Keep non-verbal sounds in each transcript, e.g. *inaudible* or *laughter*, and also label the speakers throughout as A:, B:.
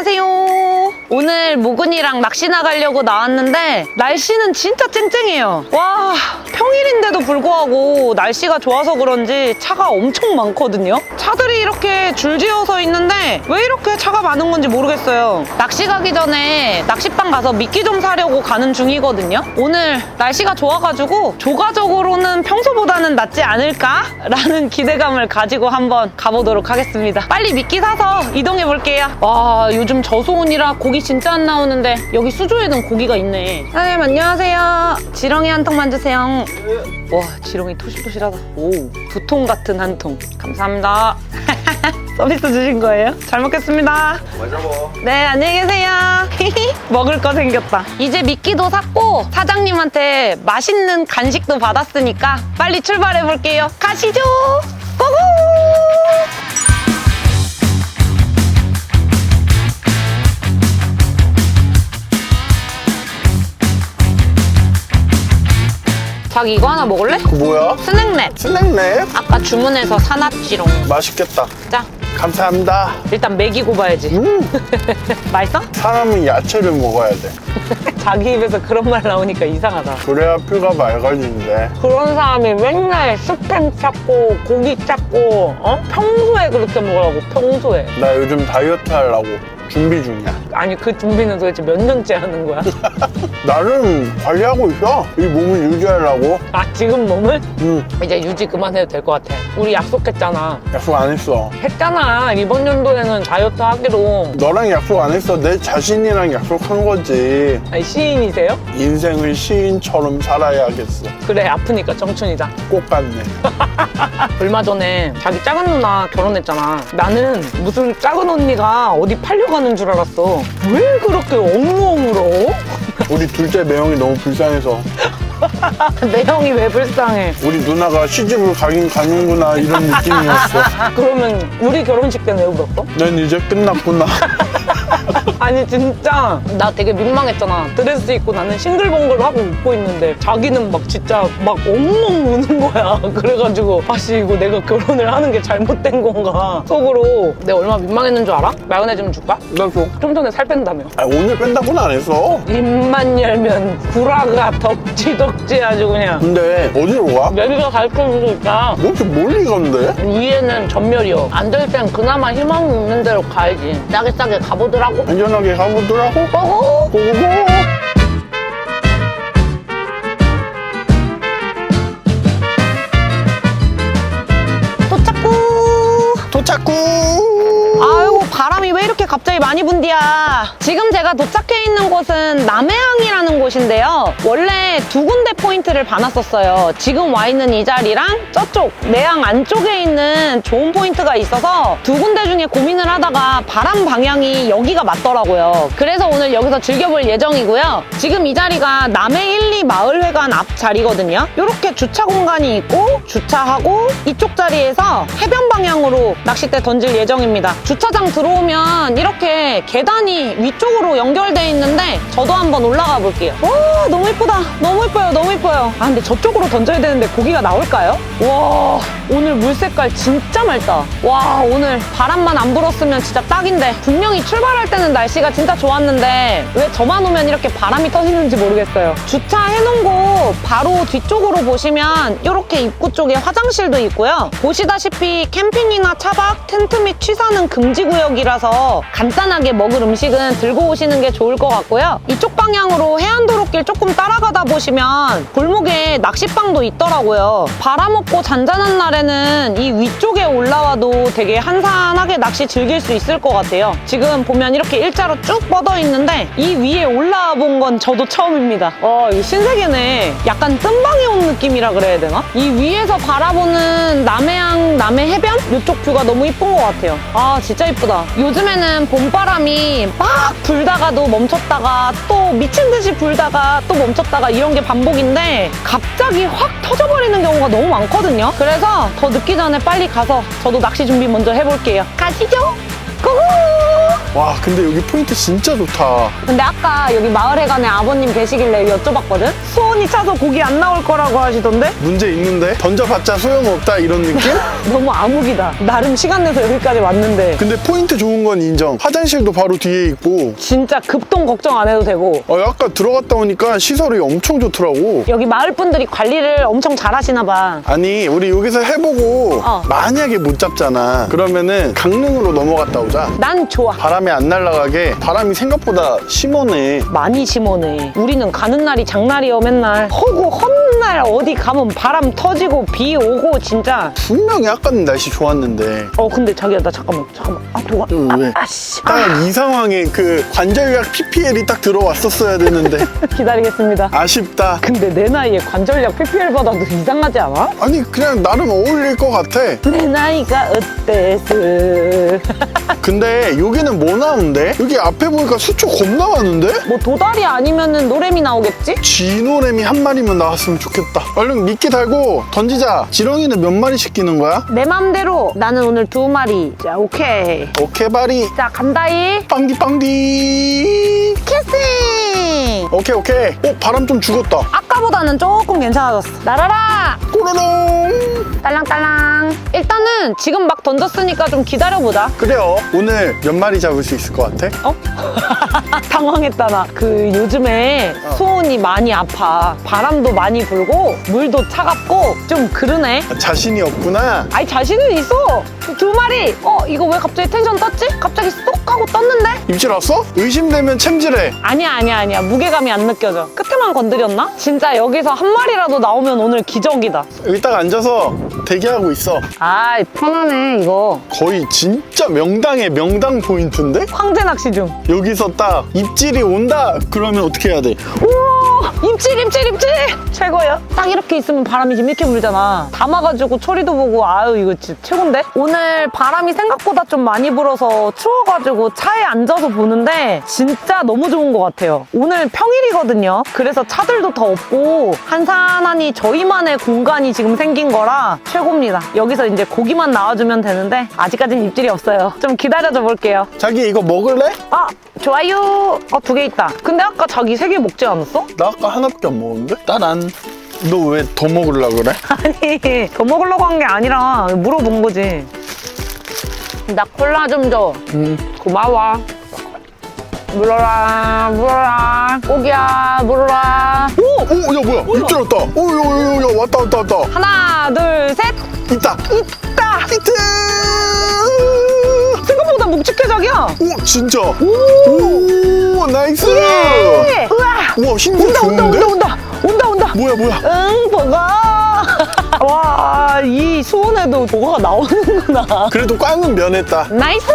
A: 안녕하세요. 오늘 모근이랑 낚시 나가려고 나왔는데 날씨는 진짜 쨍쨍해요. 와 평일인데도 불구하고 날씨가 좋아서 그런지 차가 엄청 많거든요. 차들이 이렇게 줄지어 서 있는데 왜 이렇게 차가 많은 건지 모르겠어요. 낚시 가기 전에 낚시방 가서 미끼 좀 사려고 가는 중이거든요. 오늘 날씨가 좋아가지고 조가적으로는 평소보다는 낫지 않을까라는 *laughs* 기대감을 가지고 한번 가보도록 하겠습니다. 빨리 미끼 사서 이동해 볼게요. 와 요즘 저소온이라 고기 진짜 안 나오는데 여기 수조에는 고기가 있네. 사장님 안녕하세요. 지렁이 한 통만 주세요. 와 지렁이 토실토실하다. 오 두 통 같은 한 통. 감사합니다. *laughs* 서비스 주신 거예요? 잘 먹겠습니다.
B: 잘 잡아.
A: 네, 안녕히 계세요. *laughs* 먹을 거 생겼다. 이제 미끼도 샀고 사장님한테 맛있는 간식도 받았으니까 빨리 출발해 볼게요. 가시죠. 고고! 자기 이거 하나 먹을래?
B: 그 뭐야?
A: 스낵랩.
B: 스낵랩?
A: 아까 주문해서 사놨지롱.
B: 맛있겠다.
A: 자,
B: 감사합니다.
A: 일단 먹이고 봐야지.
B: 음, *laughs*
A: 맛있어?
B: 사람은 야채를 먹어야 돼. *laughs*
A: 자기 입에서 그런 말 나오니까 이상하다.
B: 그래야 뼈가 맑아진대.
A: 그런 사람이 맨날 스팸 찾고 고기 찾고 어? 평소에 그렇게 먹으라고 평소에
B: 나 요즘 다이어트 하려고 준비 중이야.
A: 아니 그 준비는 도대체 몇 년째 하는 거야? *laughs*
B: 나름 관리하고 있어. 이 몸을 유지하려고.
A: 아 지금 몸을?
B: 음,
A: 이제 유지 그만해도 될 것 같아 우리 약속했잖아
B: 약속 안 했어.
A: 했잖아 이번 연도에는 다이어트 하기로
B: 너랑 약속 안 했어. 내 자신이랑 약속한 거지.
A: 아니 시인이세요?
B: 인생을 시인처럼 살아야겠어.
A: 그래 아프니까 청춘이다
B: 꼭 같네. *laughs*
A: 얼마 전에 자기 작은 누나 결혼했잖아 나는 무슨 작은 언니가 어디 팔려가 는 줄 알았어 왜 그렇게 엉엉 울어?
B: 우리 둘째 매형이 너무 불쌍해서 *laughs*
A: 내 형이 왜 불쌍해
B: 우리 누나가 시집을 가긴 가는구나 이런 느낌이었어. *laughs*
A: 그러면 우리 결혼식 때는 왜 울었어?
B: 난 이제 끝났구나. *laughs* *laughs*
A: 아니 진짜 나 되게 민망했잖아 드레스 입고 나는 싱글벙글 하고 웃고 있는데 자기는 막 진짜 막 엉엉 우는 거야 *laughs* 그래가지고 아씨 이거 내가 결혼을 하는 게 잘못된 건가 속으로 내가 얼마나 민망했는 줄 알아? 마요네즈 좀 줄까?
B: 나 줘.
A: 좀 전에 살 뺀다며
B: 아, 오늘 뺀다고는 안 했어.
A: 입만 열면 구라가 덕지덕지 아주 그냥
B: 근데 어디로 가?
A: 여기가 가르쳐주니까
B: 뭐 이렇게 멀리 간대?
A: 위에는 전멸이요 안 될 땐 그나마 희망 있는 대로 가야지 싸게 싸게 가보 더라고
B: 안전하게 가보더라고.
A: 고고
B: 고 고고.
A: 도 갑자기 많이 분디야. 지금 제가 도착해 있는 곳은 남해항이라는 곳인데요. 원래 두 군데 포인트를 봐놨었어요. 지금 와 있는 이 자리랑 저쪽 내항 안쪽에 있는 좋은 포인트가 있어서 두 군데 중에 고민을 하다가 바람 방향이 여기가 맞더라고요. 그래서 오늘 여기서 즐겨볼 예정이고요. 지금 이 자리가 남해 1, 2 마을회관 앞 자리거든요. 이렇게 주차 공간이 있고 주차하고 이쪽 자리에서 해변 방향으로 낚싯대 던질 예정입니다. 주차장 들어오면 이렇게 계단이 위쪽으로 연결돼 있는데 저도 한번 올라가 볼게요. 와 너무 예쁘다. 너무 예뻐요. 너무 예뻐요. 아 근데 저쪽으로 던져야 되는데 고기가 나올까요? 와 오늘 물 색깔 진짜 맑다. 와 오늘 바람만 안 불었으면 진짜 딱인데 분명히 출발할 때는 날씨가 진짜 좋았는데 왜 저만 오면 이렇게 바람이 터지는지 모르겠어요. 주차해놓은 곳 바로 뒤쪽으로 보시면 이렇게 입구 쪽에 화장실도 있고요. 보시다시피 캠핑이나 차박, 텐트 및 취사는 금지 구역이라서 간단 하게 먹을 음식은 들고 오시는 게 좋을 것 같고요. 이쪽 방향으로 해안도로길 조금 따라가다 보시면 골목에 낚시방도 있더라고요. 바라먹고 잔잔한 날에는 이 위쪽에 올라와도 되게 한산하게 낚시 즐길 수 있을 것 같아요. 지금 보면 이렇게 일자로 쭉 뻗어 있는데 이 위에 올라와 본 건 저도 처음입니다. 어, 이거 신세계네. 약간 뜸방에 온 느낌이라 그래야 되나? 이 위에서 바라보는 남해안, 남해 해변? 이쪽 뷰가 너무 이쁜 것 같아요. 아, 진짜 이쁘다. 요즘에는 봄바람이 막 불다가도 멈췄다가 또 미친 듯이 불다가 또 멈췄다가 이런 게 반복인데 갑자기 확 터져버리는 경우가 너무 많거든요. 그래서 더 늦기 전에 빨리 가서 저도 낚시 준비 먼저 해볼게요. 가시죠. 고고!
B: 와 근데 여기 포인트 진짜 좋다
A: 근데 아까 여기 마을회관에 아버님 계시길래 여쭤봤거든? 수온이 차서 고기 안 나올 거라고 하시던데?
B: 문제 있는데 던져봤자 소용없다 이런 느낌? *laughs*
A: 너무 암흑이다. 나름 시간 내서 여기까지 왔는데.
B: 근데 포인트 좋은 건 인정 화장실도 바로 뒤에 있고
A: 진짜 급동 걱정 안 해도 되고.
B: 어, 아까 들어갔다 오니까 시설이 엄청 좋더라고
A: 여기 마을 분들이 관리를 엄청 잘 하시나 봐.
B: 아니 우리 여기서 해보고
A: 어.
B: 만약에 못 잡잖아 그러면은 강릉으로 넘어갔다 오자
A: 난 좋아.
B: 바람 에안 날아가게 바람이 생각보다 심하네
A: 많이 심오네. 우리는 가는 날이 장날이여 맨날. 허구 헛날 어디 가면 바람 터지고 비 오고 진짜.
B: 분명히 아까는 날씨 좋았는데
A: 어 근데 자기야 나 잠깐만 잠깐만. 아.
B: 응,
A: 아,
B: 왜?
A: 아씨.
B: 딱이 상황에 그 관절약 PPL이 딱 들어왔었어야 되는데 *laughs*
A: 기다리겠습니다.
B: 아쉽다
A: 근데 내 나이에 관절약 PPL 받아도 이상하지 않아?
B: 아니 그냥 나름 어울릴 것 같아
A: 내 나이가 어때서
B: 근데 여기는 뭐 나오는데? 여기 앞에 보니까 수초 겁나 많은데?
A: 뭐 도다리 아니면은 노래미 나오겠지?
B: 쥐노래미 한 마리만 나왔으면 좋겠다. 얼른 미끼 달고 던지자. 지렁이는 몇 마리 시키는 거야?
A: 내 맘대로. 나는 오늘 두 마리. 자 오케이.
B: 오케이 바리.
A: 자 간다이.
B: 빵디 빵디.
A: 캐스팅!
B: 오케이 오케이. 어 바람 좀 죽었다.
A: 아까보다는 조금 괜찮아졌어. 날아라! 딸랑딸랑 일단은 지금 막 던졌으니까 좀 기다려보자
B: 그래요 오늘 몇 마리 잡을 수 있을 것 같아?
A: 어? *laughs* 당황했다 나 그 요즘에
B: 어.
A: 소온이 많이 아파 바람도 많이 불고 물도 차갑고 좀 그러네
B: 자신이 없구나
A: 아니 자신은 있어 두 마리 어 이거 왜 갑자기 텐션 떴지? 갑자기 쏙 하고 떴는데?
B: 입질 왔어? 의심되면 챔질해
A: 아니야 아니야 아니야 무게감이 안 느껴져 끝에만 건드렸나? 진짜 여기서 한 마리라도 나오면 오늘 기적이다
B: 여기 딱 앉아서 대기하고 있어
A: 아 편하네 이거
B: 거의 진짜 명당의 명당 포인트인데?
A: 황제 낚시 중
B: 여기서 딱 입질이 온다 그러면 어떻게 해야 돼?
A: 오 입질 입질 입질 최고야 딱 이렇게 있으면 바람이 좀 이렇게 불잖아. 담아가지고 초리도 보고 아유 이거 진짜 최곤데? 오늘 바람이 생각보다 좀 많이 불어서 추워가지고 차에 앉아서 보는데 진짜 너무 좋은 것 같아요. 오늘 평일이거든요. 그래서 차들도 더 없고 한산하니 저희만의 공간이 지금 생긴 거라 최고입니다. 여기서 이제 고기만 나와주면 되는데 아직까진 입질이 없어요. 좀 기다려줘 볼게요.
B: 자기 이거 먹을래?
A: 아 좋아요. 어두 개 있다. 근데 아까 자기 세 개 먹지 않았어?
B: 나 아까 하나밖에 안 먹었는데? 따란 너 왜 더 먹으려 그래? *laughs*
A: 아니 더 먹으려고 한 게 아니라 물어본 거지 나 콜라 좀 줘
B: 음.
A: 고마워 물어라 물어라 고기야 물어라
B: 오! 오! 야 뭐야 입질 왔다 오! 야, 야, 야, 야 왔다 왔다 왔다
A: 하나 둘 셋
B: 있다
A: 있다
B: 히트
A: 자기야.
B: 오 진짜? 오, 나이스.
A: 예! 우와.
B: 우와 힘이
A: 온다 온다
B: 좋은데?
A: 온다 온다. 온다 온다.
B: 뭐야 뭐야?
A: 응 보가 *laughs* 와이 수온에도 보가가 나오는구나.
B: 그래도 꽝은 면했다.
A: 나이스.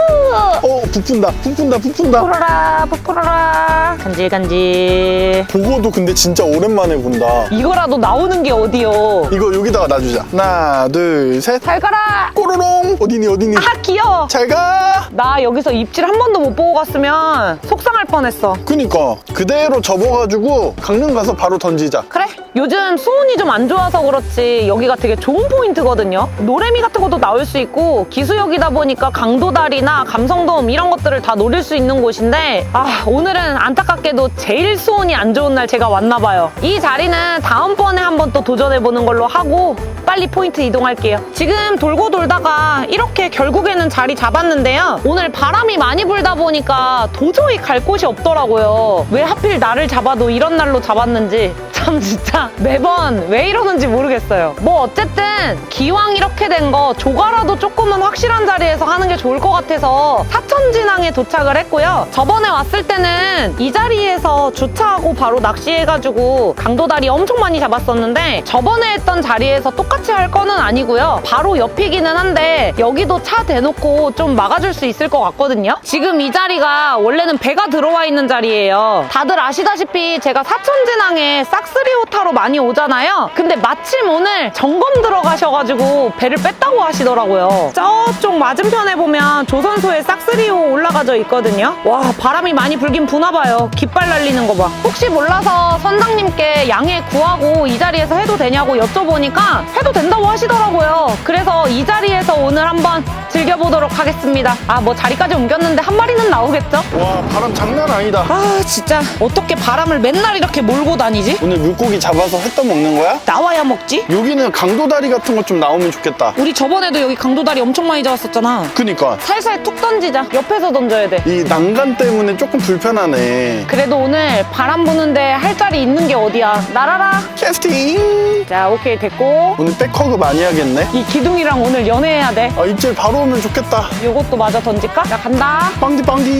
B: 어 부푼다 부푼다 부푼다.
A: 푸르라 푸푸르라. 간질간질.
B: 보고도 근데 진짜 오랜만에 본다.
A: 이거라도 나오는 게 어디요?
B: 이거 여기다가 놔주자. 하나 둘 셋.
A: 잘 가라.
B: 꼬로롱 어디니 어디니?
A: 아 귀여워.
B: 잘가.
A: 나 여기서 입질 한 번도 못 보고 갔으면 속상할 뻔했어.
B: 그니까. 그대로 접어가지고 강릉 가서 바로 던지자.
A: 그래 요즘 수온이 좀 안 좋아서 그렇지 여기가 되게 좋은 포인트거든요. 노래미 같은 것도 나올 수 있고 기수역이다 보니까 강도다리나 감성돔 이런 것들을 다 노릴 수 있는 곳인데 아 오늘은 안타깝게도 제일 수온이 안 좋은 날 제가 왔나 봐요. 이 자리는 다음번에 한번 또 도전해보는 걸로 하고 빨리 포인트 이동할게요. 지금 돌고 돌다가 이렇게 결국에는 자리 잡았는데요. 오늘 바람이 많이 불다 보니까 도저히 갈 곳이 없더라고요. 왜 하필 나를 잡아도 이런 날로 잡았는지. *laughs* 참 진짜 매번 왜 이러는지 모르겠어요. 뭐 어쨌든 기왕 이렇게 된 거 조가라도 조금은 확실한 자리에서 하는 게 좋을 것 같아서 사천진항에 도착을 했고요. 저번에 왔을 때는 이 자리에서 주차하고 바로 낚시해가지고 강도다리 엄청 많이 잡았었는데 저번에 했던 자리에서 똑같이 할 거는 아니고요. 바로 옆이기는 한데 여기도 차 대놓고 좀 막아줄 수 있을 것 같거든요. 지금 이 자리가 원래는 배가 들어와 있는 자리예요. 다들 아시다시피 제가 사천진항에 싹스리오 타로 많이 오잖아요. 근데 마침 오늘 점검 들어가셔가지고 배를 뺐다고 하시더라고요. 저쪽 맞은편에 보면 조선소에 싹스리오 올라가져 있거든요. 와 바람이 많이 불긴 부나봐요. 깃발 날리는 거 봐. 혹시 몰라서 선장님께 양해 구하고 이 자리에서 해도 되냐고 여쭤보니까 해도 된다고 하시더라고요. 그래서 이 자리에서 오늘 한번 즐겨보도록 하겠습니다. 아, 뭐 자리까지 옮겼는데 한 마리는 나오겠죠?
B: 와 바람 장난 아니다
A: 아, 진짜 어떻게 바람을 맨날 이렇게 몰고 다니지?
B: 오늘 물고기 잡아 서 했다 먹는 거야?
A: 나와야 먹지?
B: 여기는 강도다리 같은 거좀 나오면 좋겠다
A: 우리 저번에도 여기 강도다리 엄청 많이 잡았었잖아.
B: 그니까
A: 살살 툭 던지자. 옆에서 던져야 돼.
B: 이 난간 때문에 조금 불편하네
A: 그래도 오늘 바람 부는데 할 자리 있는 게 어디야? 날아라.
B: 캐스팅
A: 자, 오케이, 됐고.
B: 오늘 백허그 많이 하겠네
A: 이 기둥이랑 오늘 연애해야 돼.
B: 아 입질 바로 오면 좋겠다
A: 요것도 마저 던질까? 자, 간다.
B: 빵디 빵디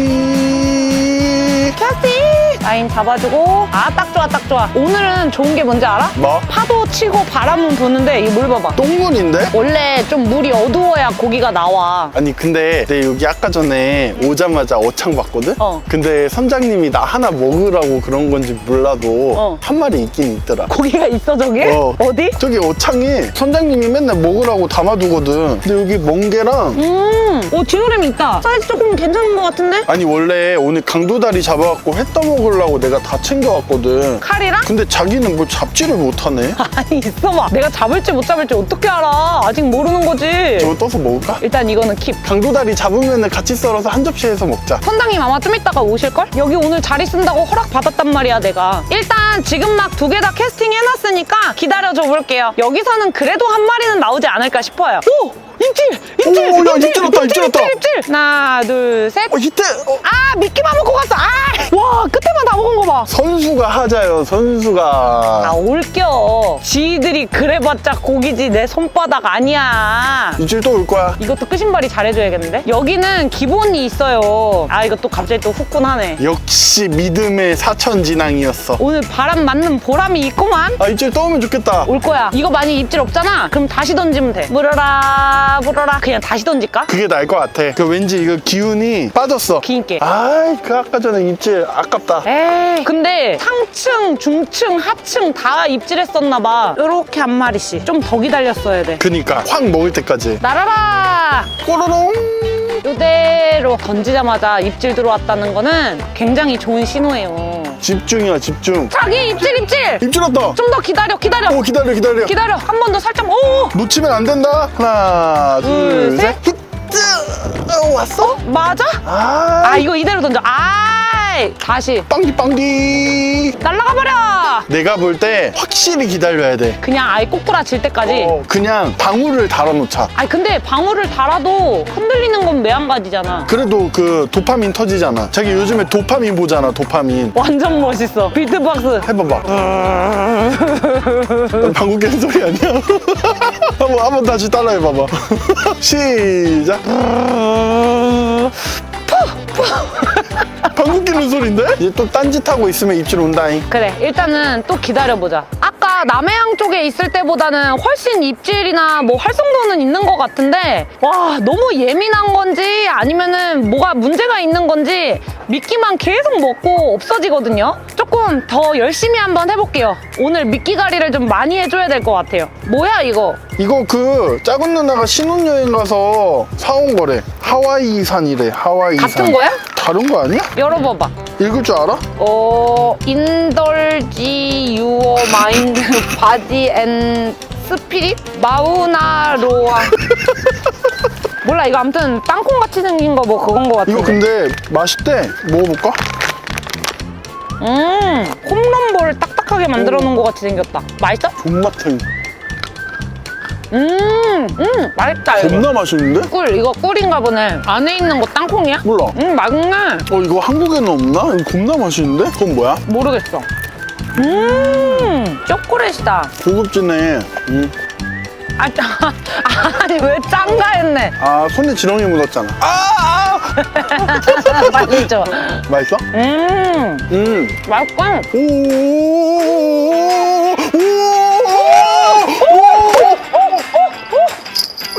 A: 캐스팅! 라인 잡아주고. 아, 딱 좋아, 딱 좋아. 오늘은 좋은 게 뭔지 알아?
B: 뭐?
A: 파도 치고 바람은 부는데 이 물 봐봐.
B: 똥물인데?
A: 원래 좀 물이 어두워야 고기가 나와.
B: 아니 근데 내 여기 아까 전에 오자마자 어창 봤거든?
A: 어.
B: 근데 선장님이 나 하나 먹으라고 그런 건지 몰라도
A: 어.
B: 한 마리 있긴 있더라
A: 고기가 있어, 저기?
B: 어.
A: 어디?
B: 저기 어창에 선장님이 맨날 먹으라고 담아두거든 근데 여기 멍게랑
A: 음, 오, 지노램 있다. 사이즈 조금 괜찮은 것 같은데?
B: 아니 원래 오늘 강도다리 잡아갖고 회 떠먹 으려고 내가 다 챙겨왔거든
A: 칼이랑?
B: 근데 자기는 뭐 잡지를 못하네 *laughs*
A: 아니, 있어봐. 내가 잡을지 못 잡을지 어떻게 알아? 아직 모르는 거지.
B: 저거 떠서 먹을까?
A: 일단 이거는 킵.
B: 강도다리 잡으면 같이 썰어서 한 접시에서 먹자
A: 선장님 아마 좀 이따가 오실걸? 여기 오늘 자리 쓴다고 허락 받았단 말이야 내가 일단 지금 막 두 개 다 캐스팅 해놨으니까 기다려줘 볼게요 여기서는 그래도 한 마리는 나오지 않을까 싶어요 오! 입질! 입질!
B: 오, 야, 입질 왔다, 입질 왔다.
A: 입질! 입질! 하나 둘 셋
B: 어 이때 어,
A: 아 미끼만 먹고 갔어 아! 와 끝에만 다 먹은 거 봐
B: 선수가 하자요
A: 아
B: 선수가
A: 올겨 지들이 그래봤자 고기지 내 손바닥 아니야
B: 입질 또 올 거야
A: 이것도 끄신발이 잘해줘야겠는데? 여기는 기본이 있어요 아 이거 또 갑자기 또 후끈하네
B: 역시 믿음의 사천진앙이었어
A: 오늘 바람 맞는 보람이 있구만.
B: 아 입질 떠오면 좋겠다
A: 올 거야. 이거 많이 입질 없잖아. 그럼 다시 던지면 돼. 물어라, 물어라. 그냥 다시 던질까?
B: 그게 나을 것 같아 그 왠지 이거 기운이 빠졌어
A: 긴 게.
B: 아이 그 아까 전에 입질 아깝다
A: 에이. 근데 상층, 중층, 하층 다 입질했었나 봐. 요렇게 한 마리씩. 좀 더 기다렸어야 돼.
B: 그니까 확 먹을 때까지
A: 날아라!
B: 꼬로롱
A: 요대로 던지자마자 입질 들어왔다는 거는 굉장히 좋은 신호예요.
B: 집중이야 집중
A: 자기 입질, 입질!
B: 입질 왔다
A: 좀 더 기다려, 기다려.
B: 오 기다려 기다려
A: 기다려. 한 번 더 살짝, 오!
B: 놓치면 안 된다 하나
A: 둘,
B: 둘셋 히트 어, 왔어?
A: 맞아?
B: 아,
A: 아, 이거 이대로 던져. 아 다시.
B: 빵디 빵디
A: 날라가 버려!
B: 내가 볼 때 확실히 기다려야 돼
A: 그냥 아예 꼬꾸라질 때까지.
B: 어, 그냥 방울을 달아놓자
A: 아니 근데 방울을 달아도 흔들리는 건 매한가지잖아.
B: 그래도 그 도파민 터지잖아 자기 요즘에 도파민 보잖아 도파민
A: 완전 멋있어. 비트박스.
B: 해봐봐 *laughs* 방구 깨는 소리 아니야? *laughs* 한번 한번 다시 따라해봐봐 *laughs* 시작 방구 끼는 소리인데? 이제 또 딴짓하고 있으면 입질 온다잉
A: 그래 일단은 또 기다려보자. 아까 남해안 쪽에 있을 때보다는 훨씬 입질이나 뭐 활성도는 있는 것 같은데 와 너무 예민한 건지 아니면은 뭐가 문제가 있는 건지 미끼만 계속 먹고 없어지거든요. 조금 더 열심히 한번 해볼게요. 오늘 미끼가리를 좀 많이 해줘야 될 것 같아요. 뭐야 이거?
B: 이거 그 작은 누나가 신혼여행 가서 사온 거래 하와이산이래 하와이산
A: 같은 거야?
B: 다른 거 아니야?
A: 열어봐봐.
B: 읽을 줄 알아?
A: 어, 인덜지 유어 마인드 *laughs* 바디 앤 스피릿 마우나로아 몰라 이거 아무튼 땅콩 같이 생긴 거 뭐 그건 거
B: 이거
A: 같은데
B: 근데 맛있대 먹어볼까?
A: 음 홈런볼 딱딱하게 만들어 놓은 거 같이 생겼다 맛있어?
B: 존맛 탱
A: 음, 음 맛있다 이거
B: 겁나 맛있는데?
A: 꿀 이거 꿀인가 보네 안에 있는 거 땅콩이야?
B: 몰라
A: 음 맛있네
B: 어 이거 한국에는 없나? 이거 겁나 맛있는데? 그건 뭐야?
A: 모르겠어 음 초콜릿이다
B: 고급지네 음.
A: 아, *laughs* 아니 왜 짱가 했네
B: 아 손에 지렁이 묻었잖아 아,
A: 맛있죠?
B: 아! 맛있어?
A: 음
B: 음.
A: 맛있고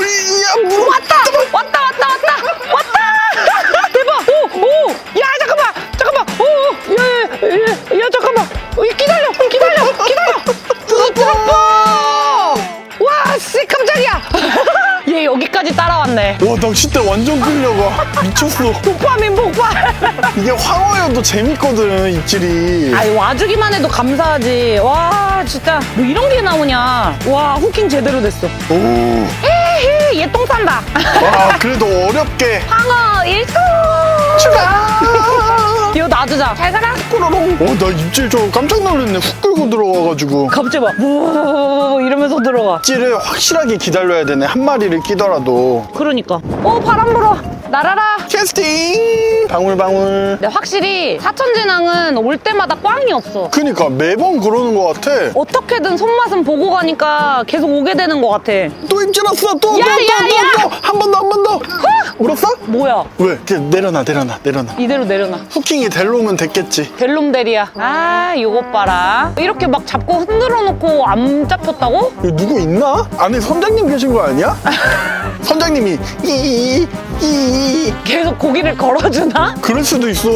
B: 이야 물
A: 왔다 왔다 왔다 왔다 왔다 대박 오 오 야 잠깐만 잠깐만 오야야 잠깐만 어, 기다려 따라왔네.
B: 와 낚싯대 완전 끌려가. 미쳤어.
A: 폭파민 폭발.
B: 이게 황어여도 재밌거든 입질이.
A: 아니 와주기만 해도 감사하지. 와 진짜. 뭐 이런 게 나오냐. 와 후킹 제대로 됐어.
B: 오.
A: 에헤 얘 똥 싼다.
B: 와 그래도 어렵게.
A: 황어 일수
B: 추가
A: 이거 놔두자. 잘 가라.
B: 꼬로롱 어 나 입질 좀 깜짝 놀랐네 훅 끌고 들어와가지고
A: 갑자기 막뭐 이러면서 들어가.
B: 입질을 확실하게 기다려야 되네 한 마리를 끼더라도
A: 그러니까. 오 바람 불어. 날아라.
B: 캐스팅 방울방울
A: 근데 확실히 사천진항은 올 때마다 꽝이 없어.
B: 그니까 매번 그러는 것 같아
A: 어떻게든 손맛은 보고 가니까 계속 오게 되는 것 같아.
B: 또 입질 왔어
A: 야, 야, 야!
B: 또또또또한 번 더 한 번더 울었어?
A: 뭐야?
B: 왜? 그냥 내려놔 내려놔 내려놔
A: 이대로 내려놔.
B: 후킹이 델로면 됐겠지
A: 델롬데리야. 아, 요것 봐라. 이렇게 막 잡고 흔들어 놓고 안 잡혔다고?
B: 이거 누구 있나? 안에 선장님 계신 거 아니야? *laughs* 선장님이 이이이
A: 계속 고기를 걸어주나?
B: 그럴 수도 있어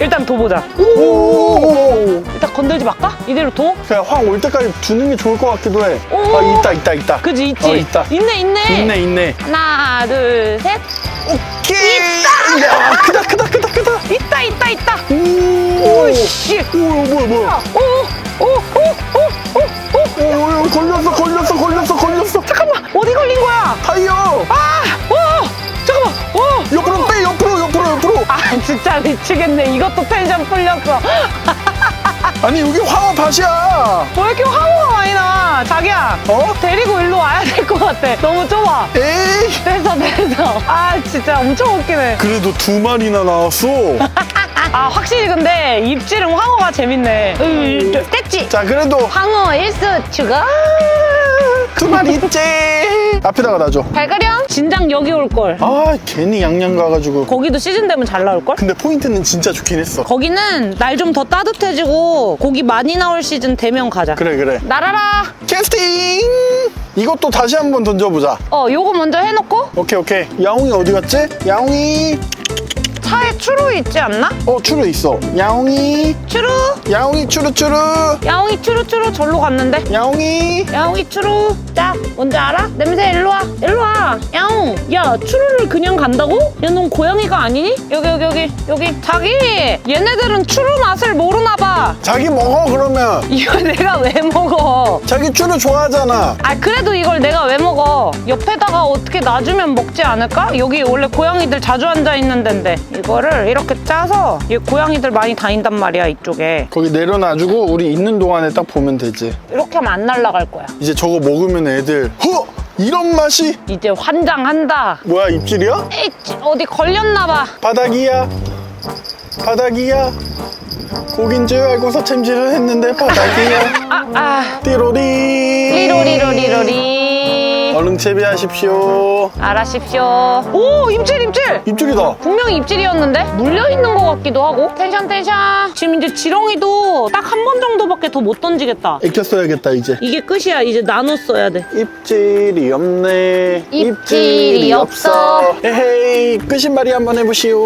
A: 일단 둬보자.
B: 오
A: 일단 건들지 말까? 이대로 둬?
B: 그냥 확 올 때까지 두는 게 좋을 것 같기도 해.
A: 오.
B: 아, 있다, 있다, 있다.
A: 그지, 있지?
B: 어, 있다.
A: 있네, 있네.
B: 있네, 있네.
A: 하나, 둘, 셋.
B: 오케이! 야, 크다, 크다, 크다, 크다.
A: 있다, 있다, 있다.
B: 오,
A: 오씨.
B: 오, 뭐야, 뭐야.
A: 오, 오, 오, 오, 오, 오.
B: 오, 오, 걸렸어, 걸렸어, 걸렸어, 걸렸어.
A: 잠깐만, 어디 걸린 거야?
B: 타이어!
A: 아, 진짜 미치겠네. 이것도 텐션 풀렸어. *laughs*
B: 아니, 여기 황어 밭이야.
A: 왜 이렇게 화가 많이 나? 자기야.
B: 어?
A: 데리고 일로 와야 될 것 같아. 너무 좁아.
B: 에이.
A: 됐어, 됐어. 아, 진짜 엄청 웃기네.
B: 그래도 두 마리나 나왔어. *laughs*
A: 아, 확실히 근데 입질은 황어가 재밌네. 으, 됐지?
B: 자, 그래도
A: 황어 일수 추가.
B: 두 마리 있지. 앞에다가 놔줘.
A: 발가령? 진작 여기 올걸.
B: 아, 괜히 양양 가가지고.
A: 거기도 시즌 되면 잘 나올걸?
B: 근데 포인트는 진짜 좋긴 했어.
A: 거기는 날 좀 더 따뜻해지고 고기 많이 나올 시즌 되면 가자.
B: 그래, 그래.
A: 날아라.
B: 캐스팅! 이것도 다시 한번 던져보자.
A: 어, 요거 먼저 해놓고
B: 오케이, 오케이. 야옹이 어디 갔지? 야옹이.
A: 차에 추루 있지 않나?
B: 어, 추루 있어. 야옹이.
A: 추루.
B: 야옹이 추루추루.
A: 야옹이 추루 추루 절로 갔는데.
B: 야옹이.
A: 야옹이 추루. 자, 뭔지 알아? 냄새 일로 와. 일로 와. 야옹. 야, 추루를 그냥 간다고? 야, 넌 고양이가 아니니? 여기 여기 여기 여기. 자기. 얘네들은 추루 맛을 모르나 봐.
B: 자기 먹어, 그러면.
A: 이거 *laughs* 내가 왜 먹어?
B: 자기 추루 좋아하잖아.
A: 아 그래도 이걸 내가 왜 먹어? 옆에다가 어떻게 놔주면 먹지 않을까? 여기 원래 고양이들 자주 앉아 있는 데인데 이거를 이렇게 짜서 이 고양이들 많이 다닌단 말이야 이쪽에
B: 거기 내려놔주고 우리 있는 동안에 딱 보면 되지.
A: 이렇게 하면 안 날아갈 거야
B: 이제 저거 먹으면 애들. 허! 이런 맛이?
A: 이제 환장한다.
B: 뭐야 입질이야?
A: 에이 어디 걸렸나 봐.
B: 바닥이야. 바닥이야. 고긴 줄 알고서 챔질을 했는데 바닥이야.
A: 아 아.
B: 띠로리.
A: 리로리로리로리
B: 얼른 채비하십시오.
A: 알아십시오. 오 입질 입질!
B: 입질이다.
A: 분명히 입질이었는데? 물려있는 것 같기도 하고. 텐션 텐션. 지금 이제 지렁이도 딱 한 번 정도밖에 더 못 던지겠다.
B: 익혀 써야겠다 이제.
A: 이게 끝이야. 이제 나눠 써야 돼.
B: 입질이 없네.
A: 입질이 없어.
B: 에헤이 끄신말이 한번 해보시오.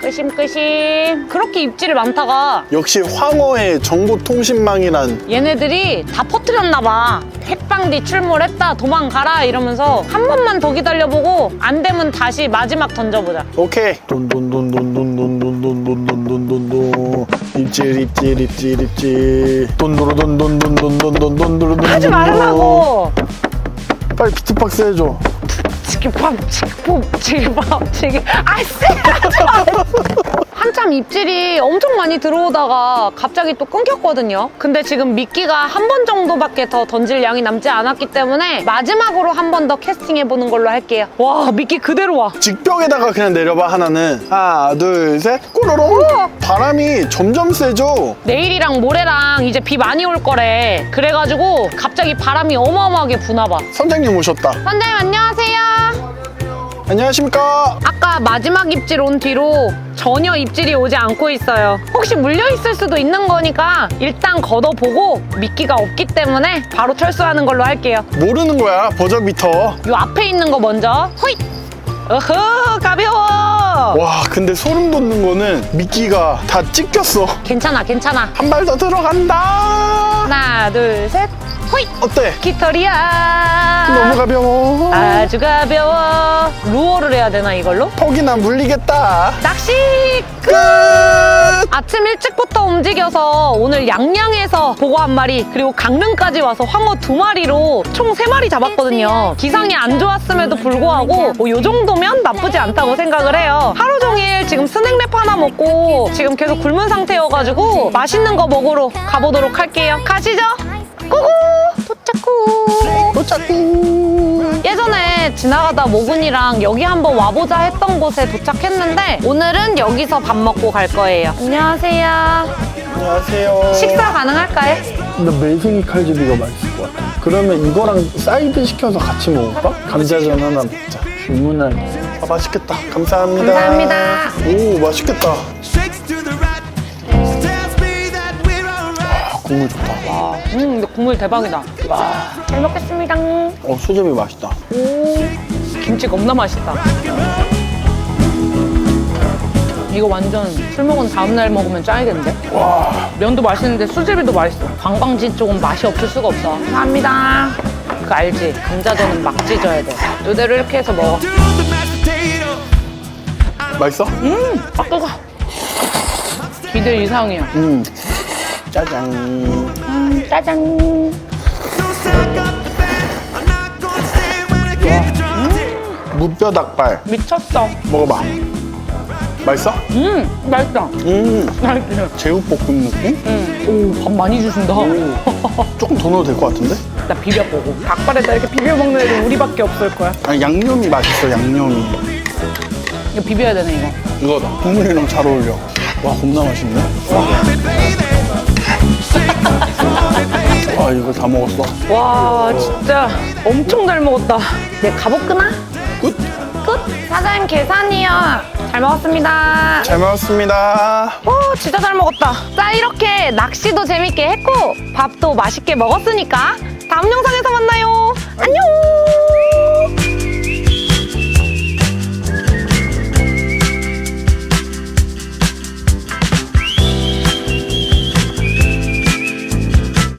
A: 끄심끄심. 그렇게 입질이 많다가
B: 역시 황어의 정보통신망이란
A: 얘네들이 다 퍼뜨렸나 봐. 핵방디 출몰했다. 도망가라. 이 러면서 한 번만 더 기다려보고 안 되면 다시 마지막 던져보자.
B: 오케이. 돈돈돈돈돈돈돈돈돈돈돈돈돈 입질 입질 입질 입질 돈도로돈돈돈돈돈돈돈돈돈
A: 하지 말라고
B: 빨리 비트박스 해줘
A: 치기밥 치기밥 치기밥 치기 아씨! 한참 입질이 엄청 많이 들어오다가 갑자기 또 끊겼거든요. 근데 지금 미끼가 한 번 정도밖에 더 던질 양이 남지 않았기 때문에 마지막으로 한 번 더 캐스팅해보는 걸로 할게요. 와 미끼 그대로 와.
B: 직벽에다가 그냥 내려봐 하나는. 하나 둘셋 꼬로롱 바람이 점점 세죠?
A: 내일이랑 모레랑 이제 비 많이 올 거래. 그래가지고 갑자기 바람이 어마어마하게 부나봐.
B: 선장님 오셨다.
A: 선생님 안녕하세요
B: 안녕하십니까
A: 아까 마지막 입질 온 뒤로 전혀 입질이 오지 않고 있어요. 혹시 물려 있을 수도 있는 거니까 일단 걷어보고 미끼가 없기 때문에 바로 철수하는 걸로 할게요.
B: 모르는 거야 버저비터
A: 요 앞에 있는 거 먼저. 호잇! 어허 가벼워.
B: 와 근데 소름 돋는 거는 미끼가 다 찢겼어
A: 괜찮아 괜찮아.
B: 한 발 더 들어간다
A: 하나 둘 셋. 호잇!
B: 어때?
A: 깃털이야.
B: 너무 가벼워
A: 아주 가벼워. 루어를 해야 되나 이걸로?
B: 퍽이나 물리겠다
A: 낚시
B: 끝
A: 아침 일찍부터 움직 움직여서 오늘 양양에서 보고 한 마리 그리고 강릉까지 와서 황어 두 마리로 총 세 마리 잡았거든요. 기상이 안 좋았음에도 불구하고 뭐 요 정도면 나쁘지 않다고 생각을 해요. 하루 종일 지금 스낵랩 하나 먹고 지금 계속 굶은 상태여가지고 맛있는 거 먹으러 가보도록 할게요. 가시죠. 고고 도착구.
B: 도착구.
A: 예전에 지나가다 모근이랑 여기 한번 와보자 했던 곳에 도착했는데 오늘은 여기서 밥 먹고 갈 거예요. 안녕하세요.
B: 안녕하세요.
A: 식사 가능할까요?
B: 근데 매생이 칼질이가 맛있을 것 같아. 그러면 이거랑 사이드 시켜서 같이 먹을까? 감자전 하나 먹자. 주문할게. 아, 맛있겠다. 감사합니다.
A: 감사합니다.
B: 오, 맛있겠다. 국물 좋다.
A: 와, 음, 근데 국물 대박이다. 와, 잘 먹겠습니다.
B: 어, 수제비 맛있다.
A: 오, 김치 겁나 맛있다. 이거 완전 술 먹은 다음날 먹으면 짱이겠는데?
B: 와,
A: 면도 맛있는데 수제비도 맛있어. 관광지 쪽은 맛이 없을 수가 없어. 감사합니다. 그 알지? 감자전은 막 찢어야 돼. 이대로 이렇게 해서 먹어.
C: Do the mashed potato.
B: 맛있어?
A: 아, 뜨거. 기대 이상이야.
B: 음. 짜잔.
A: 음, 짜잔.
C: In.
B: 무뼈 닭발.
A: 미쳤어.
B: 먹어봐. 맛있어?
A: 음, 맛있다.
B: 음.
A: 맛있어.
B: 제육볶음 느낌?
A: 음. 오, 밥 많이 주신다.
B: 조금 더 넣어도 될 것 같은데?
A: 나 비벼보고. 닭발에다 이렇게 비벼 먹는 애들 우리밖에 없을 거야.
B: 아니, 양념이 맛있어, 양념이.
A: 이거 비벼야 되네, 이거.
B: 이거다. 국물이랑 잘 어울려. 와, 겁나 맛있네. 와, 이거 다 먹었어.
A: 와, 진짜 엄청 잘 먹었다. 네, 가볼끄나?
B: 끝.
A: 끝. 사장님 계산이요. 잘 먹었습니다.
B: 잘 먹었습니다.
A: 오, 진짜 잘 먹었다. 자, 이렇게 낚시도 재밌게 했고, 밥도 맛있게 먹었으니까, 다음 영상에서 만나요.